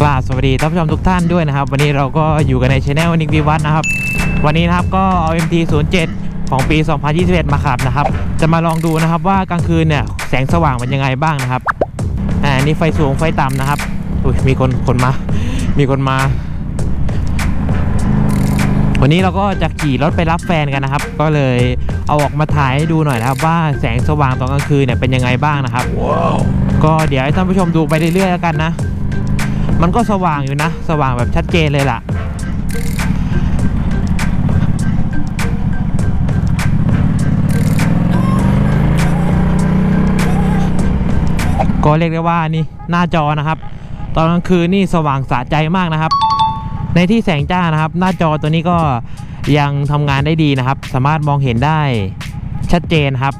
กราบสวัสดีท่านผู้ชมทุกท่านด้วยนะครับ วันนี้เราก็อยู่กันในช anel นิกวิวัฒน์นะครับ วันนี้นะครับก็เอา MT 0 7 ของปี 2021 มาขับนะครับ จะมาลองดูนะครับว่ากลางคืนเนี่ยแสงสว่างเป็นยังไงบ้างนะครับอ่านี่ไฟสูงไฟต่ำนะครับอุ้ยมีคนคนมา มีคนมา วันนี้เราก็จะขี่รถไปรับแฟนกันนะครับ ก็เลยเอาออกมาถ่ายให้ดูหน่อยนะครับ ว่าแสงสว่างตอนกลางคืนเนี่ยเป็นยังไงบ้างนะครับ ก็เดี๋ยวให้ท่านผู้ชมดูไปเรื่อยๆแล้วกันนะ มันก็สว่างอยู่นะ สว่างแบบชัดเจนเลยล่ะ ก็เรียกได้ว่านี่หน้าจอนะครับ ตอนกลางคืนนี่สว่างสะใจมากนะครับ ในที่แสงจ้านะครับ หน้าจอตัวนี้ก็ยังทำงานได้ดีนะครับ สามารถมองเห็นได้ชัดเจนครับ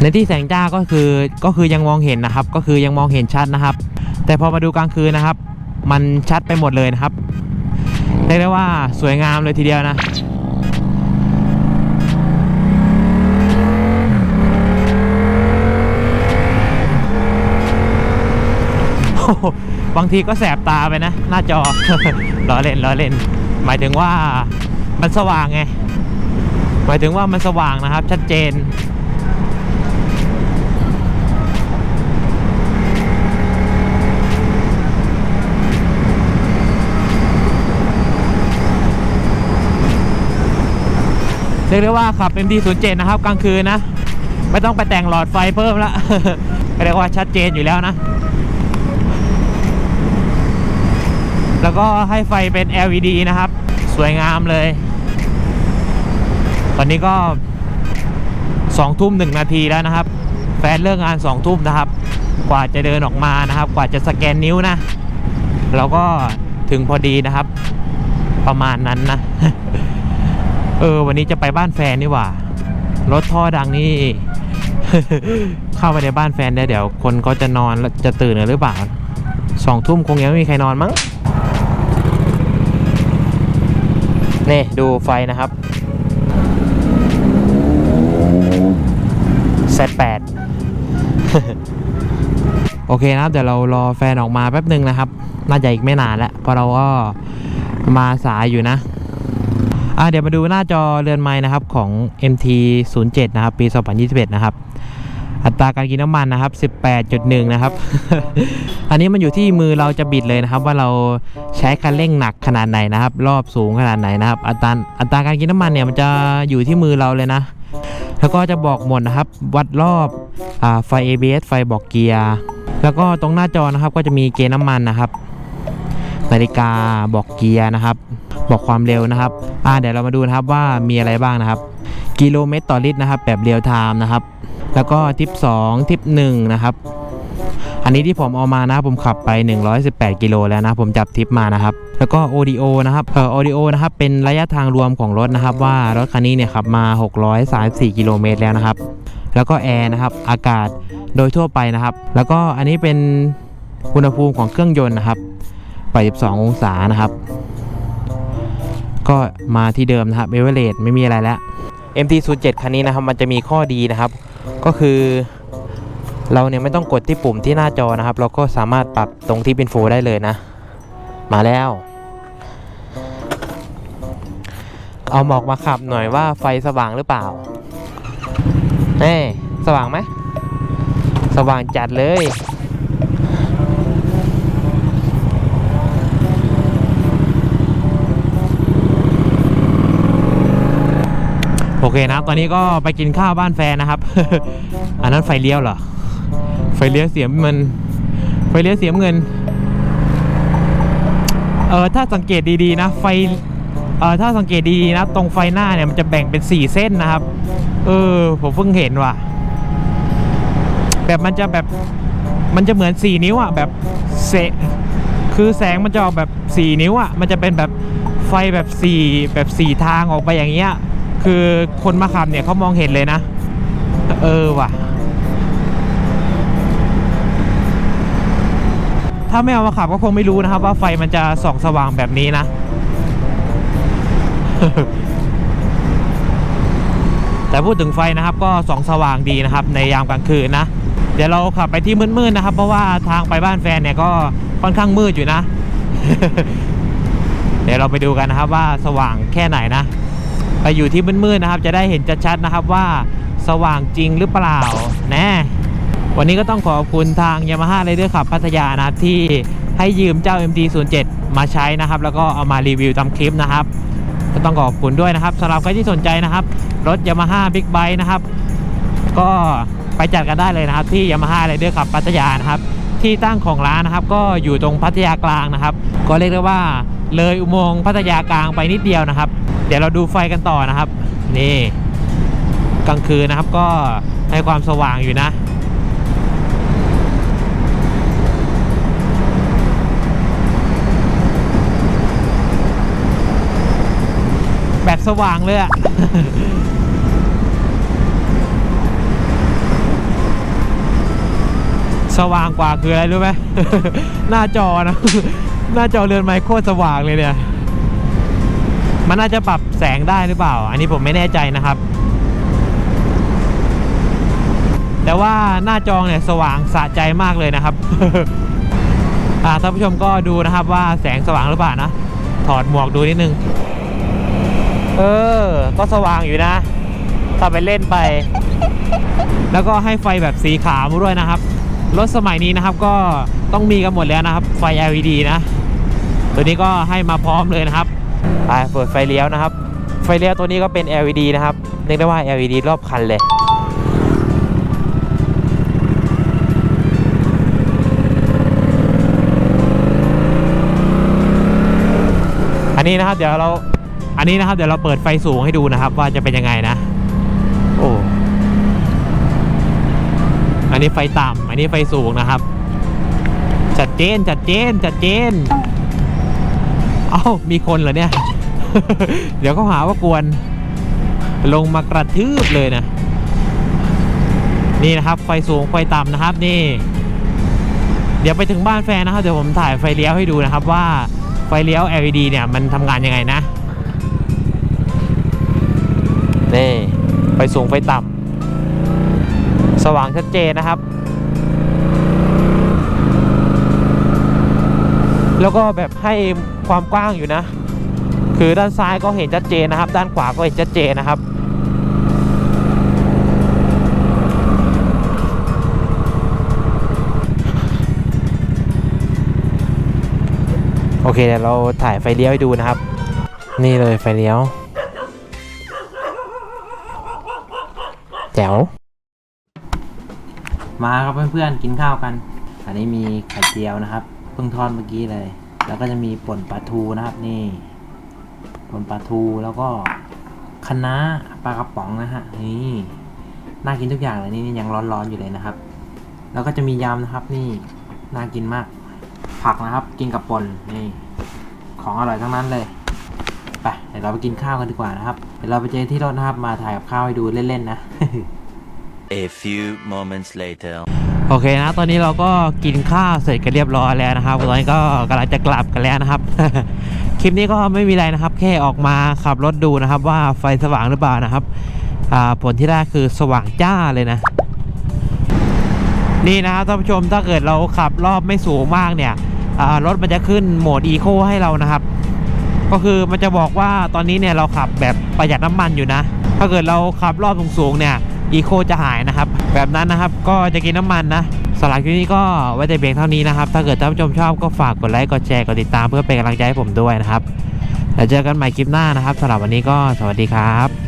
ในที่แสงจ้าก็คือก็คือยังมองเห็นนะครับ ก็คือยังมองเห็นชัดนะครับ แต่พอมาดูกลางคืนนะครับ มันชัดไปหมดเลยนะครับเรียกได้ว่าสวยงามเลยทีเดียวนะบางทีก็แสบตาไปนะ หน้าจอล้อเล่นล้อเล่น หมายถึงว่ามันสว่างไง หมายถึงว่ามันสว่างนะครับ ชัดเจน รียกได้ว่าขับ MT07 นะครับกลางคืนนะ ไม่ต้องไปแต่งหลอดไฟเพิ่มละเรียกว่าชัดเจนอยู่แล้วนะ แล้วก็ให้ไฟเป็น LED นะครับ สวยงามเลย ตอนนี้ก็สองทุ่มหนึ่งนาทีแล้วนะครับ แฟนเลิกงานสองทุ่มนะครับ กว่าจะเดินออกมานะครับ กว่าจะสแกนนิ้วนะเราก็ถึงพอดีนะครับ ประมาณนั้นนะ เออ วันนี้จะไปบ้านแฟนนี่หว่ารถท่อดังนี่ เข้าไปในบ้านแฟนได้เดี๋ยว คนเขาจะนอนจะตื่นกันหรือเปล่าสองทุ่มคงยังไม่มีใครนอนมั้งนี่ดูไฟนะครับ Z8 โอเคนะครับ เดี๋ยวเรารอแฟนออกมาแป๊บหนึ่งนะครับ น่าจะอีกไม่นานแล้วเพราะเราก็มาสายอยู่นะ อะเดี๋ยวมาดูหน้าจอเรือนไม้นะครับของ MT 0 7 นะครับปี 2021 นะครับ อัตราการกินน้ำมันนะครับ 18.1 นะครับ อันนี้มันอยู่ที่มือเราจะบิดเลยนะครับ ว่าเราใช้คันเร่งหนักขนาดไหนนะครับ รอบสูงขนาดไหนนะครับ อัตราอัตราการกินน้ำมันเนี่ยมันจะอยู่ที่มือเราเลยนะ แล้วก็จะบอกหมดนะครับ วัดรอบอาไฟ ABS ไฟบอกเกียร์แล้วก็ตรงหน้าจอนะครับก็จะมีเกณฑ์น้ำมันนะครับนาฬิกาบอกเกียร์นะครับ บอกความเร็วนะครับอ่าเดี๋ยวเรามาดูนะครับว่ามีอะไรบ้างนะครับ กิโลเมตรต่อลิตรนะครับ แบบเรียลไทม์นะครับ แล้วก็ทิป 2 ทิป 1 นะครับอันนี้ที่ผมเอามานะผมขับไป 118 กิโลแล้วนะผมจับทิปมานะครับ แล้วก็ ODO นะครับเอ่อ ODO นะครับเป็นระยะทางรวมของรถนะครับ ว่ารถคันนี้เนี่ยขับมา 634 กิโลเมตรแล้วนะครับ แล้วก็แอร์นะครับอากาศโดยทั่วไปนะครับ แล้วก็อันนี้เป็นอุณหภูมิของเครื่องยนต์นะครับ82องศานะครับ ก็มาที่เดิมนะครับเอเวอเรไม่มีอะไรแล้ว MT07 คันนี้นะครับมันจะมีข้อดีนะครับ ก็คือเราเนี่ยไม่ต้องกดที่ปุ่มที่หน้าจอนะครับ เราก็สามารถปรับตรงที่เป็นโฟได้เลยนะ มาแล้ว เอาหมอกมาขับหน่อยว่าไฟสว่างหรือเปล่าเอ้สว่างไหม สว่างจัดเลย โอเคนะครับ ตอนนี้ก็ไปกินข้าวบ้านแฟนนะครับ อันนั้นไฟเลี้ยวเหรอ ไฟเลี้ยวเสียเงินไฟเลี้ยวเสียเงิน เออถ้าสังเกตดีๆนะ ไฟ เออถ้าสังเกตดีๆนะ ตรงไฟหน้าเนี่ยมันจะแบ่งเป็นสี่เส้นนะครับ เออ ผมเพิ่งเห็นว่ะ แบบมันจะแบบ มันจะเหมือนสี่นิ้วอะ แบบเสคือแสงมันจะออกแบบสี่นิ้วอะ มันจะเป็นแบบไฟแบบสี่แบบสี่ทางออกไปอย่างเงี้ย คือคนมาขับเนี่ยเขามองเห็นเลยนะ เออว่ะ ถ้าไม่เอามาขับก็คงไม่รู้นะครับ ว่าไฟมันจะส่องสว่างแบบนี้นะ แต่พูดถึงไฟนะครับก็ส่องสว่างดีนะครับ ในยามกลางคืนนะเดี๋ยวเราขับไปที่มืดๆนะครับ เพราะว่าทางไปบ้านแฟนเนี่ยก็ค่อนข้างมืดอยู่นะ เดี๋ยวเราไปดูกันนะครับว่าสว่างแค่ไหนนะ ไปอยู่ที่มืดๆนะครับ จะได้เห็นชัดๆนะครับว่าสว่างจริงหรือเปล่าแน่วันนี้ก็ต้องขอบคุณทาง Yamaha r a d e r ขับพัทยานะที่ให้ยืมเจ้า MT-07 มาใช้นะครับ แล้วก็เอามารีวิวทำคลิปนะครับ ก็ต้องขอบคุณด้วยนะครับสำหรับใครที่สนใจนะครับ รถ Yamaha Big Bike นะครับ ก็ไปจัดกันได้เลยนะครับ ที่ Yamaha r a d e r ขับพัทยานะครับ ที่ตั้งของร้านนะครับ ก็อยู่ตรงพัทยากลางนะครับ ก็เรียกได้ว่าเลยอุโมงค์พัทยากลางไปนิดเดียวนะครับ ดี๋ยวเราดูไฟกันต่อนะครับ นี่กลางคืนนะครับก็ให้ความสว่างอยู่นะ แบบสว่างเลยอะสว่างกว่าคืออะไรรู้ไหม หน้าจอนะ หน้าจอเรือนไมโครสว่างเลยเนี่ย มันน่าจะปรับแสงได้หรือเปล่า อันนี้ผมไม่แน่ใจนะครับ แต่ว่าหน้าจอเนี่ยสว่างสะใจมากเลยนะครับอ่าท่านผู้ชมก็ดูนะครับว่าแสงสว่างหรือเปล่านะ ถอดหมวกดูนิดนึง เออ ก็สว่างอยู่นะถ้าไปเล่นไป แล้วก็ให้ไฟแบบสีขาวด้วยนะครับ รถสมัยนี้นะครับก็ต้องมีกันหมดแล้วนะครับ ไฟ LED นะ ตัวนี้ก็ให้มาพร้อมเลยนะครับ ไปเปิดไฟเลี้ยวนะครับ ไฟเลี้ยวตัวนี้ก็เป็น LED นะครับเรียกได้ว่า LED รอบคันเลยอันนี้นะครับเดี๋ยวเราอันนี้นะครับเดี๋ยวเราเปิดไฟสูงให้ดูนะครับ ว่าจะเป็นยังไงนะโอ้อันนี้ไฟต่ำอันนี้ไฟสูงนะครับ จัดเจนจัดเจนจัดเจน เอ้ามีคนเหรอเนี่ย เดี๋ยวเขาหาว่ากวน ลงมากระทืบเลยนะ นี่นะครับ ไฟสูงไฟต่ำนะครับนี่ เดี๋ยวไปถึงบ้านแฟนนะครับ เดี๋ยวผมถ่ายไฟเลี้ยวให้ดูนะครับว่าไฟเลี้ยว LED เนี่ยมันทำงานยังไงนะ นี่ ไฟสูงไฟต่ำสว่างชัดเจนนะครับ แล้วก็แบบให้ความกว้างอยู่นะ คือด้านซ้ายก็เห็นชัดเจนนะครับ ด้านขวาก็เห็นชัดเจนนะครับโอเคเดี๋ยวเราถ่ายไฟเลี้ยวให้ดูนะครับ นี่เลยไฟเลี้ยว แจ๋ว มาครับเพื่อนๆกินข้าวกัน อันนี้มีไข่เจียวนะครับ เพิ่งทอดเมื่อกี้เลย แล้วก็จะมีป่นปลาทูนะครับนี่ป่นปลาทูแล้วก็คะน้าปลากระป๋องนะฮะนี่น่ากินทุกอย่างเลยนี่ยังร้อนๆอยู่เลยนะครับ แล้วก็จะมียำนะครับนี่น่ากินมาก ผักนะครับ กินกับป่นนี่ของอร่อยทั้งนั้นเลยไปเดี๋ยวเราไปกินข้าวกันดีกว่านะครับเดี๋ยวเราไปเจอที่รถนะครับมาถ่ายกับข้าวให้ดูเล่นๆนะ A few moments later. โอเคนะ ตอนนี้เราก็กินข้าวเสร็จกันเรียบร้อยแล้วนะครับ ตอนนี้ก็กำลังจะกลับกันแล้วนะครับ คลิปนี้ก็ไม่มีอะไรนะครับ แค่ออกมาขับรถดูนะครับ ว่าไฟสว่างหรือเปล่านะครับผลที่ได้คือสว่างจ้าเลยนะ นี่นะครับท่านผู้ชมถ้าเกิดเราขับรอบไม่สูงมากเนี่ยรถมันจะขึ้นโหมดอีโคให้เรานะครับ ก็คือมันจะบอกว่าตอนนี้เนี่ยเราขับแบบประหยัดน้ำมันอยู่นะ ถ้าเกิดเราขับรอบสูงๆเนี่ย อีโคจะหายนะครับ แบบนั้นนะครับก็จะกินน้ำมันนะสำหรับคลิปนี้ก็ไว้แต่เพียงเท่านี้นะครับ ถ้าเกิดท่านผู้ชมชอบก็ฝากกดไลค์กดแชร์กดติดตามเพื่อเป็นกำลังใจให้ผมด้วยนะครับแล้วเจอกันใหม่คลิปหน้านะครับสำหรับวันนี้ก็สวัสดีครับ